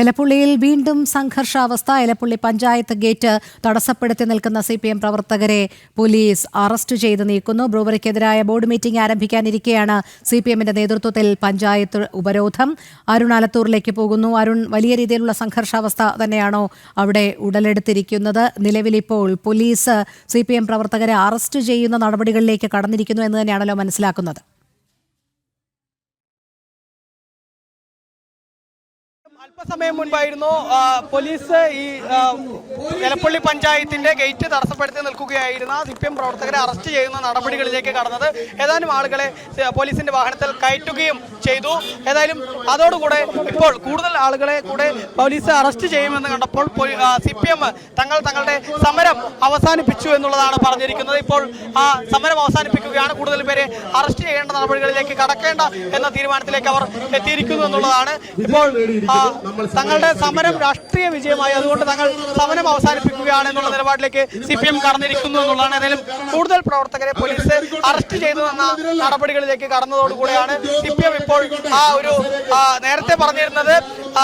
എലപ്പുള്ളിയിൽ വീണ്ടും സംഘർഷാവസ്ഥ. എലപ്പുള്ളി പഞ്ചായത്ത് ഗേറ്റ് തടസ്സപ്പെടുത്തി നിൽക്കുന്ന സി പി എം പ്രവർത്തകരെ പോലീസ് അറസ്റ്റ് ചെയ്ത് നീക്കുന്നു. ബ്രൂവറിക്കെതിരായ ബോർഡ് മീറ്റിംഗ് ആരംഭിക്കാനിരിക്കെയാണ് സി പി എമ്മിന്റെ നേതൃത്വത്തിൽ പഞ്ചായത്ത് ഉപരോധം. അരുൺ ആലത്തൂറിലേക്ക് പോകുന്നു. അരുൺ വലിയ രീതിയിലുള്ള സംഘർഷാവസ്ഥ തന്നെയാണോ അവിടെ ഉടലെടുത്തിരിക്കുന്നത്? നിലവിലിപ്പോൾ പോലീസ് സി പി എം പ്രവർത്തകരെ അറസ്റ്റ് ചെയ്യുന്ന നടപടികളിലേക്ക് കടന്നിരിക്കുന്നു എന്ന് തന്നെയാണല്ലോ മനസ്സിലാക്കുന്നത്. അല്പസമയം മുൻപായിരുന്നു പോലീസ് ഈ നിലപ്പള്ളി പഞ്ചായത്തിന്റെ ഗേറ്റ് തടസ്സപ്പെടുത്തി നിൽക്കുകയായിരുന്ന സി പി എം പ്രവർത്തകരെ അറസ്റ്റ് ചെയ്യുന്ന നടപടികളിലേക്ക് കടന്നത്. ഏതാനും ആളുകളെ പോലീസിന്റെ വാഹനത്തിൽ കയറ്റുകയും ചെയ്തു. ഏതായാലും അതോടുകൂടെ ഇപ്പോൾ കൂടുതൽ ആളുകളെ കൂടെ പോലീസ് അറസ്റ്റ് ചെയ്യുമെന്ന് കണ്ടപ്പോൾ സി പി എം തങ്ങൾ തങ്ങളുടെ സമരം അവസാനിപ്പിച്ചു എന്നുള്ളതാണ് പറഞ്ഞിരിക്കുന്നത്. ഇപ്പോൾ ആ സമരം അവസാനിപ്പിക്കുകയാണ്. കൂടുതൽ പേരെ അറസ്റ്റ് ചെയ്യേണ്ട നടപടികളിലേക്ക് കടക്കേണ്ട എന്ന തീരുമാനത്തിലേക്ക് അവർ എത്തിയിരിക്കുന്നു എന്നുള്ളതാണ്. ഇപ്പോൾ തങ്ങളുടെ സമരം രാഷ്ട്രീയ വിജയമായി അതുകൊണ്ട് തങ്ങൾ സമരം അവസാനിപ്പിക്കുകയാണ് എന്നുള്ള നിലപാടിലേക്ക് സി പി എം കടന്നിരിക്കുന്നു എന്നുള്ളതാണ് ഏതായാലും കൂടുതൽ പ്രവർത്തകരെ പോലീസ് അറസ്റ്റ് ചെയ്തു തന്ന നടപടികളിലേക്ക് കടന്നതോടുകൂടിയാണ് സി പി എം ഇപ്പോൾ ആ ഒരു നേരത്തെ പറഞ്ഞിരുന്നത്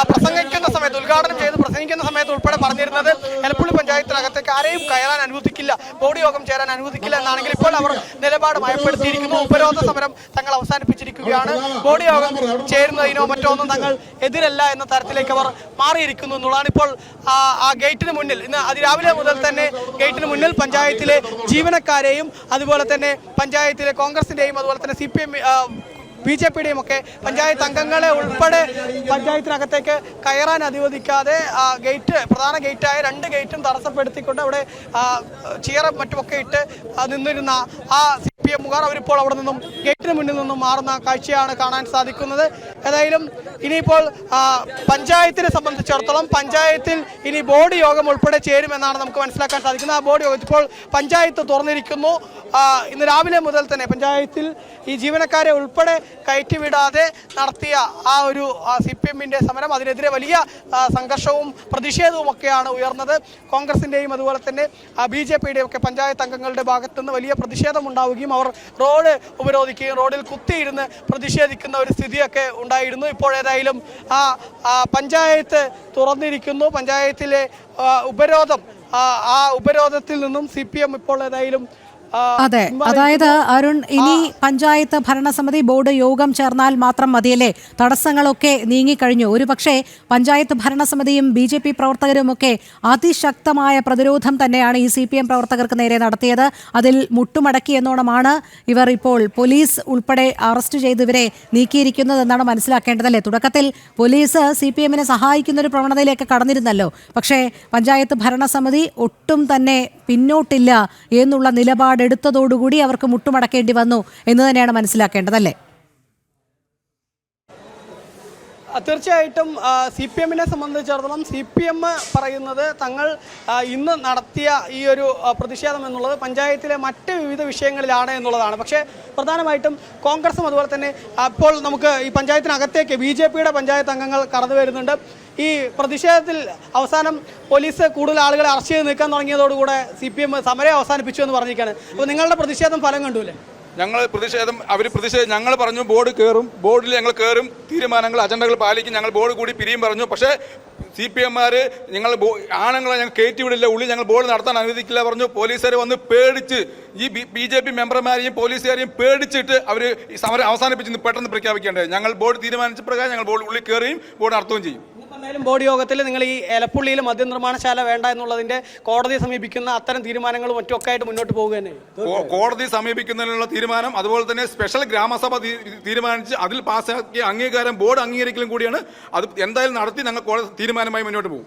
പ്രസംഗിക്കുന്ന സമയത്ത് ഉദ്ഘാടനം ചെയ്ത് പ്രസംഗിക്കുന്ന സമയത്ത് ഉൾപ്പെടെ പറഞ്ഞിരുന്നത് എലപ്പുള്ളി പഞ്ചായത്തിനകത്തേക്ക് ആരെയും കയറാൻ അനുവദിക്കില്ല ബോഡി യോഗം ചേരാൻ അനുവദിക്കില്ല എന്നാണെങ്കിൽ ഇപ്പോൾ അവർ നിലപാട് മയപ്പെടുത്തിയിരിക്കുന്നു ഉപരോധ സമരം തങ്ങൾ അവസാനിപ്പിച്ചിരിക്കുകയാണ്. ബോഡി യോഗം ചേരുന്നതിനോ മറ്റോ ഒന്നും തങ്ങൾ എതിരല്ല എന്ന തരത്തിലേക്ക് അവർ മാറിയിരിക്കുന്നു എന്നുള്ളതാണ് ഇപ്പോൾ ആ, ഗേറ്റിന് മുന്നിൽ. ഇന്ന് അതിരാവിലെ മുതൽ തന്നെ ഗേറ്റിന് മുന്നിൽ പഞ്ചായത്തിലെ ജീവനക്കാരെയും അതുപോലെ തന്നെ പഞ്ചായത്തിലെ കോൺഗ്രസിന്റെയും അതുപോലെ തന്നെ സി ബി ജെ പിയുടെയും ഒക്കെ പഞ്ചായത്ത് അംഗങ്ങളെ ഉൾപ്പെടെ പഞ്ചായത്തിനകത്തേക്ക് കയറാൻ അനുവദിക്കാതെ ഗേറ്റ് പ്രധാന ഗേറ്റായ രണ്ട് ഗേറ്റും തടസ്സപ്പെടുത്തിക്കൊണ്ട് അവിടെ ചീറ മറ്റുമൊക്കെ ഇട്ട് നിന്നിരുന്ന ആ സി പി എമ്മുകാർ അവരിപ്പോൾ അവിടെ നിന്നും ഗേറ്റിന് മുന്നിൽ നിന്നും മാറുന്ന കാഴ്ചയാണ് കാണാൻ സാധിക്കുന്നത്. ഏതായാലും ഇനിയിപ്പോൾ പഞ്ചായത്തിനെ സംബന്ധിച്ചിടത്തോളം പഞ്ചായത്തിൽ ഇനി ബോർഡ് യോഗം ഉൾപ്പെടെ ചേരുമെന്നാണ് നമുക്ക് മനസ്സിലാക്കാൻ സാധിക്കുന്നത്. ആ ബോർഡ് യോഗം ഇപ്പോൾ പഞ്ചായത്ത് തുറന്നിരിക്കുന്നു. ഇന്ന് രാവിലെ മുതൽ തന്നെ പഞ്ചായത്തിൽ ഈ ജീവനക്കാരെ ഉൾപ്പെടെ കയറ്റിവിടാതെ നടത്തിയ ആ ഒരു സി പി എമ്മിന്റെ സമരം അതിനെതിരെ വലിയ സംഘർഷവും പ്രതിഷേധവും ഒക്കെയാണ് ഉയർന്നത്. കോൺഗ്രസിന്റെയും അതുപോലെ തന്നെ ബി ജെ പിയുടെയും ഒക്കെ പഞ്ചായത്ത് അംഗങ്ങളുടെ ഭാഗത്തുനിന്ന് വലിയ പ്രതിഷേധം ഉണ്ടാവുകയും അവർ റോഡ് ഉപരോധിക്കുകയും റോഡിൽ കുത്തിയിരുന്ന് പ്രതിഷേധിക്കുന്ന ഒരു സ്ഥിതിയൊക്കെ ഉണ്ടായിരുന്നു. ഇപ്പോഴേതായാലും ആ പഞ്ചായത്ത് തുറന്നിരിക്കുന്നു. പഞ്ചായത്തിലെ ഉപരോധം ആ, ഉപരോധത്തിൽ നിന്നും സി ഇപ്പോൾ ഏതായാലും അതെ. അതായത് അരുൺ ഇനി പഞ്ചായത്ത് ഭരണസമിതി ബോർഡ് യോഗം ചേർന്നാൽ മാത്രം മതിയല്ലേ? തടസ്സങ്ങളൊക്കെ നീങ്ങിക്കഴിഞ്ഞു. ഒരു പക്ഷേ പഞ്ചായത്ത് ഭരണസമിതിയും ബി ജെ പി പ്രവർത്തകരുമൊക്കെ അതിശക്തമായ പ്രതിരോധം തന്നെയാണ് ഈ സി പി എം പ്രവർത്തകർക്ക് നേരെ നടത്തിയത്. അതിൽ മുട്ടുമടക്കി എന്നോണമാണ് ഇവർ ഇപ്പോൾ പോലീസ് ഉൾപ്പെടെ അറസ്റ്റ് ചെയ്ത് ഇവരെ നീക്കിയിരിക്കുന്നതെന്നാണ് മനസ്സിലാക്കേണ്ടതല്ലേ? തുടക്കത്തിൽ പോലീസ് സി പി എമ്മിനെ സഹായിക്കുന്ന ഒരു പ്രവണതയിലേക്ക് കടന്നിരുന്നല്ലോ. പക്ഷേ പഞ്ചായത്ത് ഭരണസമിതി ഒട്ടും തന്നെ പിന്നോട്ടില്ല എന്നുള്ള നിലപാടെടുത്തതോടുകൂടി അവർക്ക് മുട്ടുമടക്കേണ്ടി വന്നു എന്ന് തന്നെയാണ് മനസ്സിലാക്കേണ്ടതല്ലേ തീർച്ചയായിട്ടും സി പി എമ്മിനെ സംബന്ധിച്ചിടത്തോളം സി പി എം പറയുന്നത് തങ്ങൾ ഇന്ന് നടത്തിയ ഈ ഒരു പ്രതിഷേധം എന്നുള്ളത് പഞ്ചായത്തിലെ മറ്റ് വിവിധ വിഷയങ്ങളിലാണ് എന്നുള്ളതാണ്. പക്ഷേ പ്രധാനമായിട്ടും കോൺഗ്രസും അതുപോലെ തന്നെ അപ്പോൾ നമുക്ക് ഈ പഞ്ചായത്തിനകത്തേക്ക് ബി ജെ പിയുടെ പഞ്ചായത്ത് അംഗങ്ങൾ കടന്നു വരുന്നുണ്ട്. ഈ പ്രതിഷേധത്തിൽ അവസാനം പോലീസ് കൂടുതൽ ആളുകളെ അറസ്റ്റ് ചെയ്ത് നിൽക്കാൻ തുടങ്ങിയതോടുകൂടെ സി പി എം സമരം അവസാനിപ്പിച്ചു എന്ന് പറഞ്ഞിരിക്കുകയാണ്. അപ്പോൾ നിങ്ങളുടെ പ്രതിഷേധം ഫലം കണ്ടൂലേ? ഞങ്ങൾ പ്രതിഷേധം അവർ പ്രതിഷേധം ഞങ്ങൾ പറഞ്ഞു ബോർഡ് കയറും ബോർഡിൽ ഞങ്ങൾ കയറും തീരുമാനങ്ങൾ അജണ്ടകൾ പാലിക്കും ഞങ്ങൾ ബോർഡ് കൂടി പിരിയും പറഞ്ഞു. പക്ഷേ സി പി എംമാർ ഞങ്ങൾ ആണുങ്ങളെ ഞങ്ങൾ കയറ്റിവിടില്ല ഉള്ളിൽ ഞങ്ങൾ ബോർഡ് നടത്താൻ അനുവദിക്കില്ല പറഞ്ഞു. പോലീസുകാർ വന്ന് പേടിച്ച് ഈ ബി ജെ പി മെമ്പർമാരെയും പോലീസുകാരെയും പേടിച്ചിട്ട് അവർ സമരം അവസാനിപ്പിച്ച് പെട്ടെന്ന് പ്രഖ്യാപിക്കേണ്ടത്. ഞങ്ങൾ ബോർഡ് തീരുമാനിച്ച പ്രകാരം ഞങ്ങൾ ബോർഡ് ഉള്ളിൽ കയറുകയും ബോർഡ് നടത്തുകയും ചെയ്യും. എന്തായാലും ബോർഡ് യോഗത്തിൽ നിങ്ങൾ ഈ എലപ്പുള്ളിയിൽ മദ്യനിർമ്മാണശാല വേണ്ട എന്നുള്ളതിന്റെ കോടതിയെ സമീപിക്കുന്ന അത്തരം തീരുമാനങ്ങളും മറ്റുമൊക്കെ ആയിട്ട് മുന്നോട്ട് പോകുക തന്നെ. കോടതി സമീപിക്കുന്നതിനുള്ള തീരുമാനം അതുപോലെ തന്നെ സ്പെഷ്യൽ ഗ്രാമസഭ തീരുമാനിച്ച് അതിൽ പാസ്സാക്കിയ അംഗീകാരം ബോർഡ് അംഗീകരിക്കലും കൂടിയാണ്. അത് എന്തായാലും നടത്തി ഞങ്ങൾ തീരുമാനമായി മുന്നോട്ട് പോകും.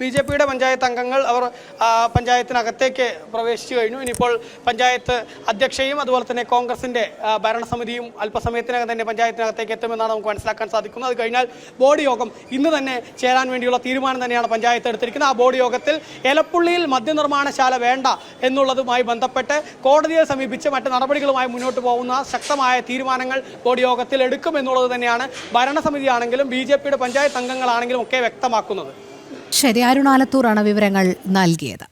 ബി ജെ പിയുടെ പഞ്ചായത്ത് അംഗങ്ങൾ അവർ പഞ്ചായത്തിനകത്തേക്ക് പ്രവേശിച്ചു കഴിഞ്ഞു. ഇനിയിപ്പോൾ പഞ്ചായത്ത് അധ്യക്ഷയും അതുപോലെ തന്നെ കോൺഗ്രസിന്റെ ഭരണസമിതിയും അല്പസമയത്തിനകം തന്നെ പഞ്ചായത്തിനകത്തേക്ക് എത്തുമെന്നാണ് നമുക്ക് മനസ്സിലാക്കാൻ സാധിക്കുന്നത്. അത് കഴിഞ്ഞാൽ ബോർഡ് യോഗം ഇന്ന് തന്നെ ചേരാൻ വേണ്ടിയുള്ള തീരുമാനം തന്നെയാണ് പഞ്ചായത്ത് എടുത്തിരിക്കുന്നത്. ആ ബോർഡ് യോഗത്തിൽ എലപ്പുള്ളിയിൽ മദ്യനിർമ്മാണശാല വേണ്ട എന്നുള്ളതുമായി ബന്ധപ്പെട്ട് കോടതിയെ സമീപിച്ച് മറ്റ് നടപടികളുമായി മുന്നോട്ട് പോകുന്ന ശക്തമായ തീരുമാനങ്ങൾ ബോർഡ് യോഗത്തിൽ എടുക്കുമെന്നുള്ളത് തന്നെയാണ് ഭരണസമിതിയാണെങ്കിലും ബി ജെ പിയുടെ പഞ്ചായത്ത് അംഗങ്ങളാണെങ്കിലും ഒക്കെ വ്യക്തമാക്കുന്നത്. ശരി അരുൺ ആലത്തൂറാണ് വിവരങ്ങൾ നൽകിയത്.